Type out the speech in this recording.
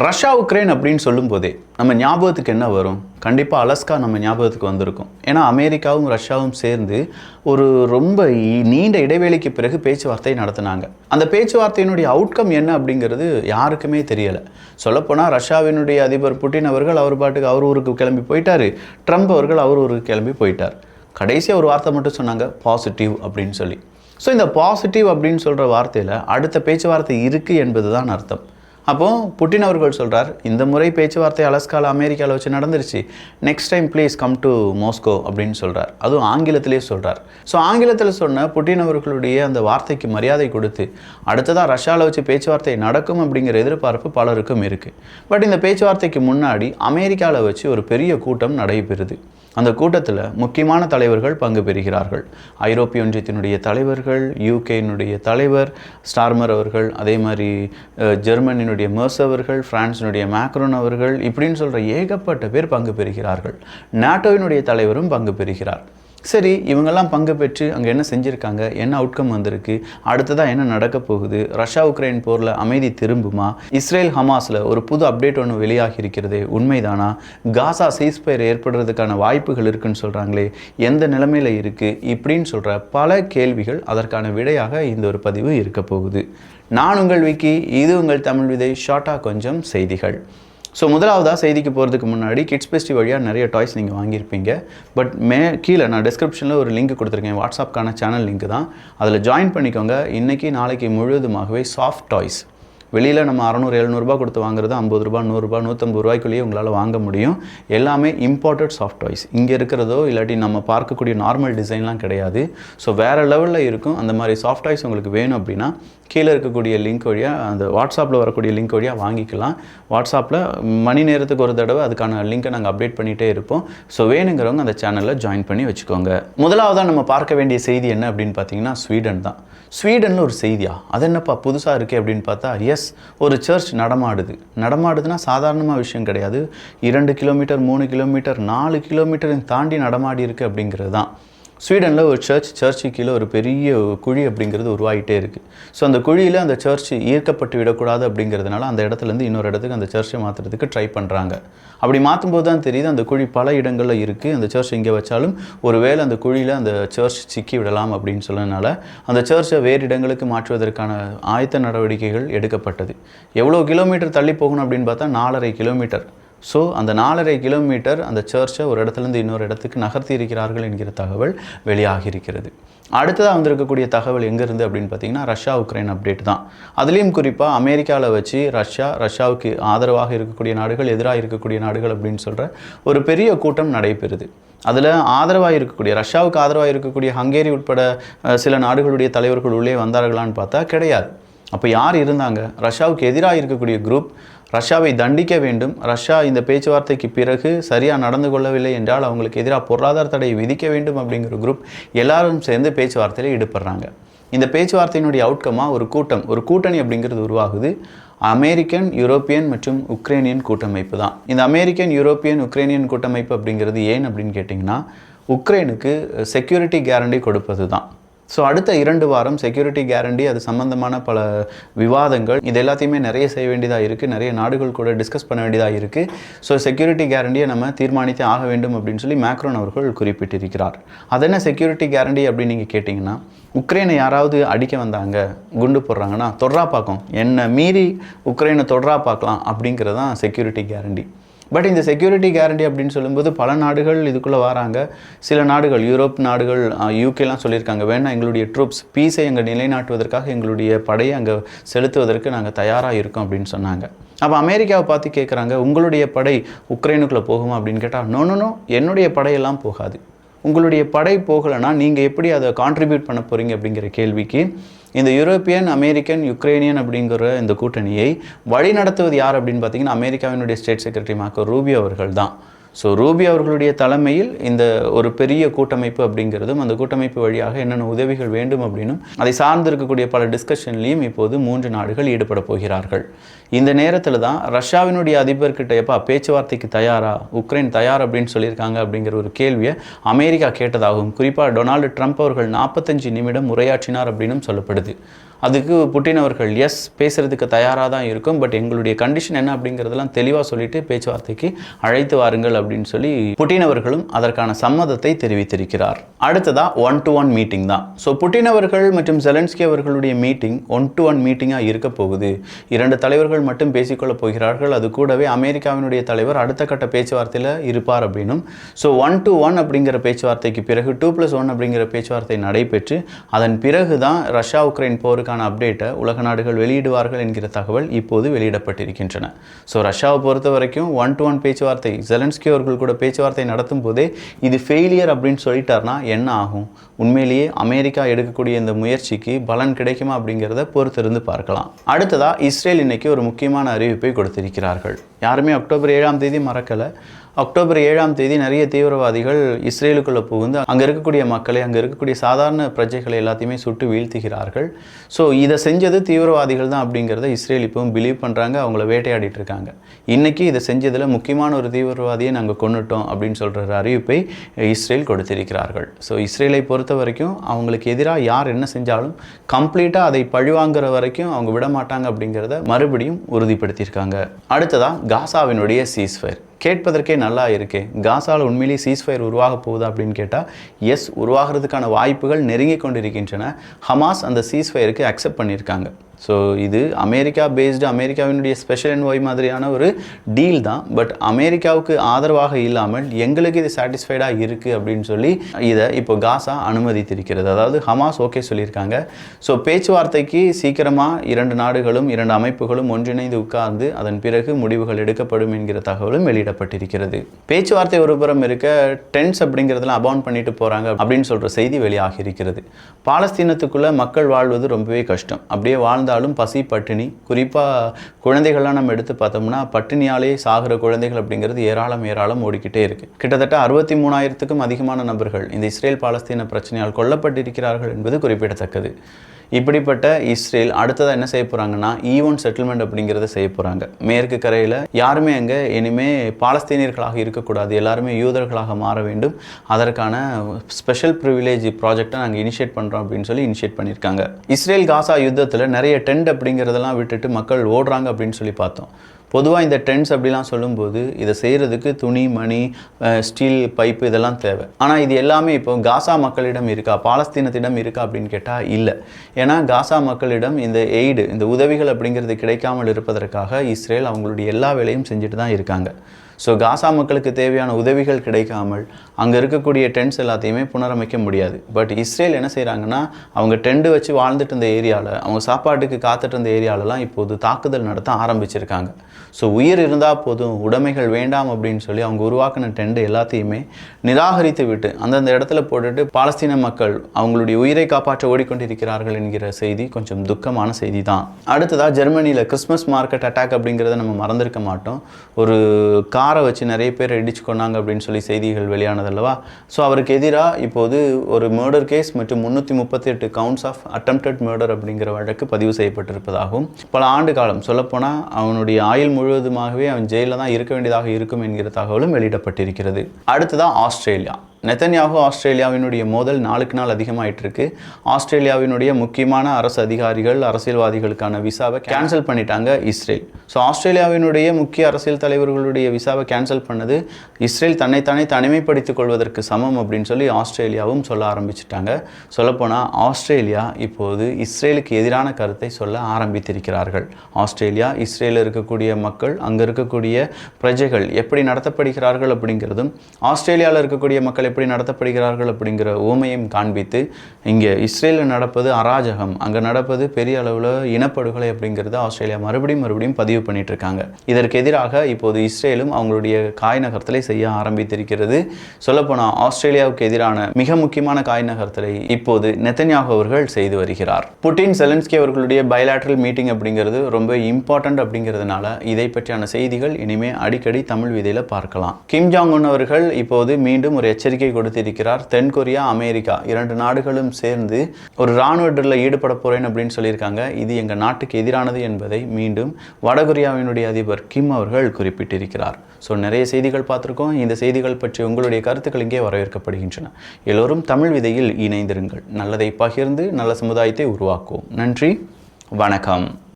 Russia Ukraine அப்படின்னு சொல்லும்போதே நம்ம ஞாபகத்துக்கு என்ன வரும்? கண்டிப்பாக அலஸ்கா நம்ம ஞாபகத்துக்கு வந்திருக்கும். ஏன்னா அமெரிக்காவும் ரஷ்யாவும் சேர்ந்து ஒரு ரொம்ப நீண்ட இடைவேளைக்கு பிறகு பேச்சுவார்த்தை நடத்தினாங்க. அந்த பேச்சுவார்த்தையினுடைய அவுட்கம் என்ன அப்படிங்கிறது யாருக்குமே தெரியலை. சொல்லப்போனால் ரஷ்யாவினுடைய அதிபர் புட்டின் அவர்கள் அவர் பாட்டுக்கு அவர் ஊருக்கு கிளம்பி போயிட்டார். ட்ரம்ப் அவர்கள் அவர் ஊருக்கு கிளம்பி போயிட்டார். கடைசியாக ஒரு வார்த்தை மட்டும் சொன்னாங்க பாசிட்டிவ் அப்படின்னு சொல்லி. ஸோ இந்த பாசிட்டிவ் அப்படின்னு சொல்கிற வார்த்தையில் அடுத்த பேச்சுவார்த்தை இருக்குது என்பது தான் அர்த்தம். அப்போது புட்டின் அவர்கள் சொல்கிறார் இந்த முறை பேச்சுவார்த்தை அலஸ்கால அமெரிக்காவில் வச்சு நடந்துருச்சு. Next time please come to Moscow அப்படின்னு சொல்கிறார் அதுவும் ஆங்கிலத்திலே சொல்கிறார் ஸோ ஆங்கிலத்தில் சொன்ன புட்டின் அவர்களுடைய அந்த வார்த்தைக்கு மரியாதை கொடுத்து அடுத்ததாக ரஷ்யாவில் வச்சு பேச்சுவார்த்தை நடக்கும் அப்படிங்கிற எதிர்பார்ப்பு பலருக்கும் இருக்குது பட் இந்த பேச்சுவார்த்தைக்கு முன்னாடி அமெரிக்காவில் வச்சு ஒரு பெரிய கூட்டம் நடைபெறுது. அந்த கூட்டத்தில் முக்கியமான தலைவர்கள் பங்கு பெறுகிறார்கள். ஐரோப்பிய ஒன்றியத்தினுடைய தலைவர்கள் யூகேனுடைய தலைவர் ஸ்டார்மர் அவர்கள் அதே மாதிரி ஜெர்மனியினுடைய ஜெர்மனியினுடைய மெர்ஸ் அவர்கள் பிரான்சினுடைய மேக்ரோன் அவர்கள் இப்படின்னு சொல்கிற ஏகப்பட்ட பேர் பங்கு பெறுகிறார்கள். நாட்டோவினுடைய தலைவரும் பங்கு பெறுகிறார். சரி இவங்கெல்லாம் பங்கு பெற்று அங்கே என்ன செஞ்சுருக்காங்க? என்ன அவுட்கம் வந்திருக்கு? அடுத்ததாக என்ன நடக்க போகுது? ரஷ்யா உக்ரைன் போரில் அமைதி திரும்புமா? இஸ்ரேல் ஹமாஸில் ஒரு புது அப்டேட் ஒன்று வெளியாகி இருக்கிறது உண்மைதானா? காசா சீஸ்பயர் ஏற்படுறதுக்கான வாய்ப்புகள் இருக்குன்னு சொல்கிறாங்களே எந்த நிலைமையில் இருக்குது இப்படின்னு சொல்கிற பல கேள்விகள் அதற்கான விடையாக இந்த ஒரு பதிவு இருக்க போகுது. நான் உங்கள் விக்கி இது உங்கள் தமிழ் விதை ஷார்ட்டாக கொஞ்சம் செய்திகள். ஸோ முதலாவதாக செய்திக்கு போகிறதுக்கு முன்னாடி கிட்ஸ் பெஸ்டி வழியாக நிறைய டாய்ஸ் நீங்கள் வாங்கியிருப்பீங்க. பட் மே கீழே நான் டிஸ்கிரிப்ஷனில் ஒரு லிங்க் கொடுத்துருக்கேன். வாட்ஸ்அப்க்கான சேனல் லிங்க் தான். அதில் ஜாயின் பண்ணிக்கோங்க. இன்றைக்கி நாளைக்கு முழுவதுமாகவே சாஃப்ட் டாய்ஸ் வெளியில் நம்ம அறநூறு எழுநூறுபா கொடுத்து வாங்குறது ஐம்பது ரூபா நூறுரூபா நூற்றம்பது ரூபாய்க்குள்ளேயே உங்களால் வாங்க முடியும். எல்லாமே இம்போர்ட்டட் சாஃப்ட் டாய்ஸ் இங்கே இருக்கிறதோ இல்லாட்டி நம்ம பார்க்கக்கூடிய நார்மல் டிசைன்லாம் கிடையாது. ஸோ வேறு லெவலில் இருக்கும். அந்த மாதிரி சாஃப்ட் டாய்ஸ் உங்களுக்கு வேணும் அப்படின்னா கீழே இருக்கக்கூடிய லிங்க் வழியாக அந்த வாட்ஸ்அப்பில் வரக்கூடிய லிங்க் வழியாக வாங்கிக்கலாம். வாட்ஸ்அப்பில் மணி நேரத்துக்கு ஒரு தடவை அதுக்கான லிங்க்கை நாங்கள் அப்டேட் பண்ணிகிட்டே இருப்போம். ஸோ வேணுங்கிறவங்க அந்த சேனலில் ஜாயின் பண்ணி வச்சுக்கோங்க. முதலாவதாக நம்ம பார்க்க வேண்டிய செய்தி என்ன அப்படின்னு பார்த்தீங்கன்னா ஸ்வீடன் தான். ஸ்வீடனில் ஒரு செய்தியா? அது என்னப்பா புதுசாக இருக்குது அப்படின்னு பார்த்தா எஸ் ஒரு சர்ச் நடமாடுது. நடமாடுதுன்னா சாதாரணமாக விஷயம் கிடையாது. இரண்டு கிலோமீட்டர் மூணு கிலோமீட்டர் நாலு கிலோமீட்டரின் தாண்டி நடமாடி இருக்கு அப்படிங்கிறது தான். ஸ்வீடனில் ஒரு சர்ச் சர்ச்சு கீழே ஒரு பெரிய குழி அப்படிங்கிறது உருவாகிட்டே இருக்குது ஸோ அந்த குழியில் அந்த சர்ச் ஈர்க்கப்பட்டு விடக்கூடாது அப்படிங்கிறதுனால அந்த இடத்துலேருந்து இன்னொரு இடத்துக்கு அந்த சர்ச்சை மாற்றுறதுக்கு ட்ரை பண்ணுறாங்க அப்படி மாற்றும்போது தான் தெரியுது அந்த குழி பல இடங்களில் இருக்குது அந்த சர்ச் இங்கே வச்சாலும் ஒருவேளை அந்த குழியில் அந்த சர்ச் சிக்கி விடலாம் அப்படின்னு சொன்னதுனால அந்த சர்ச்சை வேறு இடங்களுக்கு மாற்றுவதற்கான ஆயத்த நடவடிக்கைகள் எடுக்கப்பட்டது. எவ்வளோ கிலோமீட்டர் தள்ளி போகணும் அப்படின்னு பார்த்தா நாலரை கிலோமீட்டர் ஸோ அந்த நாலரை கிலோமீட்டர் அந்த சர்ச்சை ஒரு இடத்துலேருந்து இன்னொரு இடத்துக்கு நகர்த்தி இருக்கிறார்கள் என்கிற தகவல் வெளியாகி இருக்கிறது அடுத்ததாக வந்திருக்கக்கூடிய தகவல் எங்கேருந்து அப்படின்னு பார்த்தீங்கன்னா ரஷ்யா உக்ரைன் அப்டேட் தான். அதுலேயும் குறிப்பாக அமெரிக்காவில் வச்சு ரஷ்யா ரஷ்யாவுக்கு ஆதரவாக இருக்கக்கூடிய நாடுகள் எதிராக இருக்கக்கூடிய நாடுகள் அப்படின்னு சொல்கிற ஒரு பெரிய கூட்டம் நடைபெறுது. அதில் ஆதரவாக இருக்கக்கூடிய ரஷ்யாவுக்கு ஆதரவாக இருக்கக்கூடிய ஹங்கேரி உட்பட சில நாடுகளுடைய தலைவர்கள் உள்ளே வந்தார்களான்னு பார்த்தா கிடையாது. அப்போ யார் இருந்தாங்க? ரஷ்யாவுக்கு எதிராக இருக்கக்கூடிய குரூப் ரஷ்யாவை தண்டிக்க வேண்டும். ரஷ்யா இந்த பேச்சுவார்த்தைக்கு பிறகு சரியாக நடந்து கொள்ளவில்லை என்றால் அவங்களுக்கு எதிராக பொருளாதார தடையை விதிக்க வேண்டும் அப்படிங்கிற குரூப் எல்லாரும் சேர்ந்து பேச்சுவார்த்தையில் ஈடுபடுறாங்க. இந்த பேச்சுவார்த்தையினுடைய அவுட்கமாக ஒரு கூட்டம் ஒரு கூட்டணி அப்படிங்கிறது உருவாகுது. அமெரிக்கன் யூரோப்பியன் மற்றும் உக்ரைனியன் கூட்டமைப்பு தான். இந்த அமெரிக்கன் யூரோப்பியன் உக்ரைனியன் கூட்டமைப்பு அப்படிங்கிறது ஏன் அப்படின்னு கேட்டிங்கன்னா உக்ரைனுக்கு செக்யூரிட்டி கேரண்டி கொடுப்பது தான் ஸோ அடுத்த இரண்டு வாரம் செக்யூரிட்டி கேரண்டி அது சம்மந்தமான பல விவாதங்கள் இது எல்லாத்தையுமே நிறைய செய்ய வேண்டியதாக இருக்குது நிறைய நாடுகள் கூட டிஸ்கஸ் பண்ண வேண்டியதாக இருக்குது ஸோ செக்யூரிட்டி கேரண்டியை நம்ம தீர்மானித்தே ஆக வேண்டும் அப்படின்னு சொல்லி மேக்ரோன் அவர்கள் குறிப்பிட்டிருக்கிறார். அது என்ன செக்யூரிட்டி கேரண்டி அப்படின்னு நீங்கள் கேட்டிங்கன்னா உக்ரைனை யாராவது அடிக்க வந்தாங்க குண்டு போடுறாங்கன்னா தொடரா பார்க்கும். என்னை மீறி உக்ரைனை தொடரா பார்க்கலாம் அப்படிங்கிறது தான் செக்யூரிட்டி கேரண்டி பட் இந்த செக்யூரிட்டி கேரண்டி அப்படின்னு சொல்லும்போது பல நாடுகள் இதுக்குள்ளே வராங்க. சில நாடுகள் யூரோப் நாடுகள் யூகேலாம் சொல்லியிருக்காங்க. வேணா எங்களுடைய ட்ரூப்ஸ் பீஸை அங்கே நிலைநாட்டுவதற்காக எங்களுடைய படையை அங்கே செலுத்துவதற்கு நாங்கள் தயாராக இருக்கோம் அப்படின்னு சொன்னாங்க. அப்போ அமெரிக்காவை பார்த்து கேட்குறாங்க உங்களுடைய படை உக்ரைனுக்குள்ளே போகுமா? அப்படின்னு கேட்டால் நோ நோ நோ என்னுடைய படையெல்லாம் போகாது. உங்களுடைய படை போகலைன்னா நீங்கள் எப்படி அதை கான்ட்ரிபியூட் பண்ண போகிறீங்க அப்படிங்கிற கேள்விக்கு இந்த யூரோப்பியன் அமெரிக்கன் யுக்ரைனியன் அப்படிங்கிற இந்த கூட்டணியை வழி நடத்துவது யார் அப்படின்னு பார்த்தீங்கன்னா அமெரிக்காவினுடைய ஸ்டேட் செக்ரட்டரி மார்க்கோ ரூபியோ அவர்கள் தான் ஸோ ரூபி அவர்களுடைய தலைமையில் இந்த ஒரு பெரிய கூட்டமைப்பு அப்படிங்கிறதும் அந்த கூட்டமைப்பு வழியாக என்னென்ன உதவிகள் வேண்டும் அப்படின்னும் அதை சார்ந்து இருக்கக்கூடிய பல டிஸ்கஷன்லையும் இப்போது மூன்று நாடுகள் ஈடுபட போகிறார்கள். இந்த நேரத்தில் தான் ரஷ்யாவினுடைய அதிபர்கிட்ட எப்பா பேச்சுவார்த்தைக்கு தயாரா? உக்ரைன் தயார் அப்படின்னு சொல்லியிருக்காங்க அப்படிங்கிற ஒரு கேள்வியை அமெரிக்கா கேட்டதாகவும் குறிப்பாக டொனால்டு ட்ரம்ப் அவர்கள் நாற்பத்தஞ்சு நிமிடம் உரையாற்றினார் அப்படின்னும் சொல்லப்படுது. அதுக்கு புட்டின் அவர்கள் எஸ் பேசுகிறதுக்கு தயாராக தான் இருக்கும் பட் எங்களுடைய கண்டிஷன் என்ன அப்படிங்கிறதெல்லாம் தெளிவாக சொல்லிட்டு பேச்சுவார்த்தைக்கு அழைத்து வாருங்கள் அப்படின்னு சொல்லி புட்டின் அவர்களும் அதற்கான சம்மதத்தை தெரிவித்திருக்கிறார். அடுத்ததா ஒன் டு ஒன் மீட்டிங் தான். ஸோ புட்டின் அவர்கள் மற்றும் ஜெலன்ஸ்கி அவர்களுடைய மீட்டிங் ஒன் டு ஒன் மீட்டிங்காக இருக்க போகுது. இரண்டு தலைவர்கள் மட்டும் பேசிக்கொள்ள போகிறார்கள். அது கூடவே அமெரிக்காவினுடைய தலைவர் அடுத்த கட்ட பேச்சுவார்த்தையில் இருப்பார் அப்படின்னும். ஸோ ஒன் டு ஒன் அப்படிங்கிற பேச்சுவார்த்தைக்கு பிறகு டூ ப்ளஸ் ஒன் அப்படிங்கிற பேச்சுவார்த்தை நடைபெற்று அதன் பிறகு தான் ரஷ்யா உக்ரைன் போருக்கான அப்டேட்டை உலக நாடுகள் வெளியிடுவார்கள் என்கிற தகவல் இப்போது வெளியிடப்பட்டிருக்கின்றன. ஸோ ரஷ்யாவை பொறுத்த வரைக்கும் ஒன் டு ஒன் பேச்சுவார்த்தை ஜெலன்ஸ்கி அவர்கள் கூட பேச்சுவார்த்தை நடத்தும் போதே இது ஃபெயிலியர் அப்படின்னு சொல்லிட்டார்னா என்ன ஆகும்? உண்மையிலேயே அமெரிக்கா எடுக்கக்கூடிய இந்த முயற்சிக்கு பலன் கிடைக்குமா அப்படிங்கிறத பொறுத்திருந்து பார்க்கலாம். அடுத்ததா இஸ்ரேல் இன்னைக்கு ஒரு முக்கியமான அறிவிப்பை கொடுத்திருக்கிறார்கள். யாருமே அக்டோபர் ஏழாம் தேதி மறக்கலை. அக்டோபர் ஏழாம் தேதி நிறைய தீவிரவாதிகள் இஸ்ரேலுக்குள்ளே புகுந்து அங்கே இருக்கக்கூடிய மக்களை அங்கே இருக்கக்கூடிய சாதாரண பிரஜைகளை எல்லாத்தையுமே சுட்டு வீழ்த்துகிறார்கள். ஸோ இதை செஞ்சது தீவிரவாதிகள் தான் அப்படிங்கிறத இஸ்ரேல் இப்போவும் பிலீவ் பண்ணுறாங்க அவங்கள வேட்டையாடிட்டு இருக்காங்க. இன்றைக்கி இதை செஞ்சதில் முக்கியமான ஒரு தீவிரவாதியை நாங்கள் கொண்டுட்டோம் அப்படின்னு சொல்கிற அறிவிப்பை இஸ்ரேல் கொடுத்திருக்கிறார்கள். ஸோ இஸ்ரேலை பொறுத்த வரைக்கும் அவங்களுக்கு எதிராக யார் என்ன செஞ்சாலும் கம்ப்ளீட்டாக அதை பழிவாங்குற வரைக்கும் அவங்க விட மாட்டாங்க அப்படிங்கிறத மறுபடியும் உறுதிப்படுத்தியிருக்காங்க. அடுத்ததாக காசாவினுடைய சீஸ்ஃபயர் கேட்பதற்கே நல்லா இருக்கே. காசாவில் உண்மையிலேயே சீஸ்ஃபயர் உருவாக போகுதா அப்படின்னு கேட்டால் எஸ் உருவாகிறதுக்கான வாய்ப்புகள் நெருங்கி கொண்டிருக்கின்றன. ஹமாஸ் அந்த சீஸ்ஃபயருக்கு அக்செப்ட் பண்ணியிருக்காங்க. ஸோ இது அமெரிக்கா பேஸ்டு அமெரிக்காவினுடைய ஸ்பெஷல் என்வாய் ஒய் மாதிரியான ஒரு டீல் தான். பட் அமெரிக்காவுக்கு ஆதரவாக இல்லாமல் எங்களுக்கு இது சாட்டிஸ்ஃபைடாக இருக்குது அப்படின்னு சொல்லி இதை இப்போ காசா அனுமதித்திருக்கிறது. அதாவது ஹமாஸ் ஓகே சொல்லியிருக்காங்க. ஸோ பேச்சுவார்த்தைக்கு சீக்கிரமாக இரண்டு நாடுகளும் இரண்டு அமைப்புகளும் ஒன்றிணைந்து உட்கார்ந்து அதன் பிறகு முடிவுகள் எடுக்கப்படும் என்கிற தகவலும் வெளியிடப்பட்டிருக்கிறது பேச்சுவார்த்தை ஒருபுறம் இருக்க டென்ஸ் அப்படிங்கிறதுலாம் அபவுண்ட் பண்ணிட்டு போகிறாங்க அப்படின்னு சொல்கிற செய்தி வெளியாகி இருக்கிறது பாலஸ்தீனத்துக்குள்ளே மக்கள் வாழ்வது ரொம்பவே கஷ்டம். அப்படியே வாழ்ந்தாலும் பசி பட்டினி குறிப்பாக குழந்தைகள்லாம் நம்ம எடுத்து பார்த்தோம்னா பட்டினியாலே சாகிற குழந்தைகள் அப்படிங்கிறது ஏராளம் ஏராளம் ஓடிக்கிட்டே இருக்குது கிட்டத்தட்ட அறுபத்தி மூணாயிரத்துக்கும் அதிகமான நபர்கள் இந்த இஸ்ரேல் பாலஸ்தீன பிரச்சனையால் கொல்லப்பட்டிருக்கிறார்கள் என்பது குறிப்பிடத்தக்கது. இப்படிப்பட்ட இஸ்ரேல் அடுத்ததாக என்ன செய்ய போகிறாங்கன்னா ஈவன் e செட்டில்மெண்ட் அப்படிங்கிறத செய்ய போகிறாங்க மேற்கு கரையில் யாருமே அங்கே இனிமேல் பாலஸ்தீனியர்களாக இருக்கக்கூடாது. எல்லாருமே யூதர்களாக மாற வேண்டும். அதற்கான ஸ்பெஷல் ப்ரிவிலேஜ் ப்ராஜெக்டை நாங்கள் இனிஷியேட் பண்ணுறோம் அப்படின்னு சொல்லி இனிஷியேட் பண்ணியிருக்காங்க. இஸ்ரேல் காசா யுத்தத்தில் நிறைய டென்ட் அப்படிங்கிறதெல்லாம் விட்டுட்டு மக்கள் ஓடுறாங்க அப்படின்னு சொல்லி பார்த்தோம். பொதுவாக இந்த ட்ரெண்ட்ஸ் அப்படிலாம் சொல்லும்போது இதை செய்கிறதுக்கு துணி மணி ஸ்டீல் பைப்பு இதெல்லாம் தேவை. ஆனால் இது எல்லாமே இப்போ காசா மக்களிடம் இருக்கா? பாலஸ்தீனத்திடம் இருக்கா அப்படின்னு கேட்டால் இல்லை. ஏன்னா காசா மக்களிடம் இந்த எய்டு இந்த உதவிகள் அப்படிங்கிறது கிடைக்காமல் இருப்பதற்காக இஸ்ரேல் அவங்களுடைய எல்லா வேலையும் செஞ்சுட்டு தான் இருக்காங்க. ஸோ காசா மக்களுக்கு தேவையான உதவிகள் கிடைக்காமல் அங்கே இருக்கக்கூடிய டென்ட்ஸ் எல்லாத்தையுமே புனரமைக்க முடியாது. பட் இஸ்ரேல் என்ன செய்கிறாங்கன்னா அவங்க டெண்டு வச்சு வாழ்ந்துட்டு இருந்த ஏரியாவில் அவங்க சாப்பாட்டுக்கு காத்துட்டு இருந்த ஏரியாவிலலாம் இப்போது தாக்குதல் நடத்த ஆரம்பிச்சிருக்காங்க. ஸோ உயிர் இருந்தால் போதும் உடைமைகள் வேண்டாம் அப்படின்னு சொல்லி அவங்க உருவாக்கின டெண்டு எல்லாத்தையுமே நிராகரித்து விட்டு அந்தந்த இடத்துல போட்டுட்டு பாலஸ்தீன மக்கள் அவங்களுடைய உயிரை காப்பாற்ற ஓடிக்கொண்டிருக்கிறார்கள் என்கிற செய்தி கொஞ்சம் துக்கமான செய்தி தான் அடுத்ததாக ஜெர்மனியில் கிறிஸ்மஸ் மார்க்கெட் அட்டாக் அப்படிங்கிறத நம்ம மறந்திருக்க மாட்டோம். ஒரு கார் வச்சு நிறைய பேர் இடிச்சு கொண்டாங்க அப்படின்னு சொல்லி செய்திகள் வெளியானது அல்லவா? ஸோ அவருக்கு எதிராக இப்போது ஒரு மர்டர் கேஸ் மற்றும் முந்நூற்றி முப்பத்தி எட்டு கவுண்ட்ஸ் ஆஃப் அட்டம்ப்டட் மர்டர் அப்படிங்கிற வழக்கு பதிவு செய்யப்பட்டிருப்பதாகவும் பல ஆண்டு காலம் சொல்லப்போனால் அவனுடைய ஆயுள் முழுவதுமாகவே அவன் ஜெயிலில் தான் இருக்க வேண்டியதாக இருக்கும் என்கிற தகவலும் வெளியிடப்பட்டிருக்கிறது. அடுத்ததான் ஆஸ்திரேலியா. நெத்தன்யாகு ஆஸ்திரேலியாவினுடைய மோதல் நாளுக்கு நாள் அதிகமாயிட்டு இருக்கு ஆஸ்திரேலியாவினுடைய முக்கியமான அரசு அதிகாரிகள் அரசியல்வாதிகளுக்கான விசாவை கேன்சல் பண்ணிட்டாங்க இஸ்ரேல். ஸோ ஆஸ்திரேலியாவினுடைய முக்கிய அரசியல் தலைவர்களுடைய விசாவை கேன்சல் பண்ணது இஸ்ரேல் தன்னைத்தானே தனிமைப்படுத்திக் கொள்வதற்கு சமம் அப்படின்னு சொல்லி ஆஸ்திரேலியாவும் சொல்ல ஆரம்பிச்சிட்டாங்க. சொல்லப்போனால் ஆஸ்திரேலியா இப்போது இஸ்ரேலுக்கு எதிரான கருத்தை சொல்ல ஆரம்பித்திருக்கிறார்கள். ஆஸ்திரேலியா இஸ்ரேலில் இருக்கக்கூடிய மக்கள் அங்கே இருக்கக்கூடிய பிரஜைகள் எப்படி நடத்தப்படுகிறார்கள் அப்படிங்கிறதும் ஆஸ்திரேலியாவில் இருக்கக்கூடிய மக்கள் எப்படி நடத்தப்படுகிறார்கள் அப்படிங்கிற ஊமையும் காண்பித்து இங்கே இஸ்ரேலில் நடப்பது அராஜகம். அங்கே நடப்பது பெரிய அளவில் இனப்படுகொலை அப்படிங்கிறத ஆஸ்திரேலியா மறுபடியும் மறுபடியும் பதிவு பண்ணிட்டு இருக்காங்க இதற்கு எதிராக இப்போது இஸ்ரேலும் அவங்களுடைய காய் நகர்த்தலை செய்ய ஆரம்பித்திருக்கிறது. சொல்லப்போனால் ஆஸ்திரேலியாவுக்கு எதிரான மிக முக்கியமான காய் நகர்த்தலை இப்போது நெத்தன்யாகு அவர்கள் செய்து வருகிறார். புட்டின் செலன்ஸ்கி அவர்களுடைய பயலாட்ரல் மீட்டிங் அப்படிங்கிறது ரொம்ப இம்பார்ட்டன்ட் அப்படிங்கிறதுனால இதை பற்றியான செய்திகள் இனிமே அடிக்கடி தமிழ் விதையில் பார்க்கலாம். கிம் ஜாங் உன் அவர்கள் இப்போது மீண்டும் ஒரு எச்சரிக்கை எச்சரிக்கை கொடுத்திருக்கிறார். தென்கொரியா அமெரிக்கா இரண்டு நாடுகளும் சேர்ந்து ஒரு இராணுவ ட்ரில்ல ஈடுபட போகிறேன் அப்படின்னு சொல்லியிருக்காங்க. இது எங்கள் நாட்டுக்கு எதிரானது என்பதை மீண்டும் வடகொரியாவினுடைய அதிபர் கிம் அவர்கள் குறிப்பிட்டிருக்கிறார். ஸோ நிறைய செய்திகள் பார்த்துருக்கோம். இந்த செய்திகள் பற்றி உங்களுடைய கருத்துக்கள் இங்கே வரவேற்கப்படுகின்றன. எல்லோரும் தமிழ் விதையில் இணைந்திருங்கள். நல்லதை பகிர்ந்து நல்ல சமுதாயத்தை உருவாக்குவோம். நன்றி. வணக்கம்.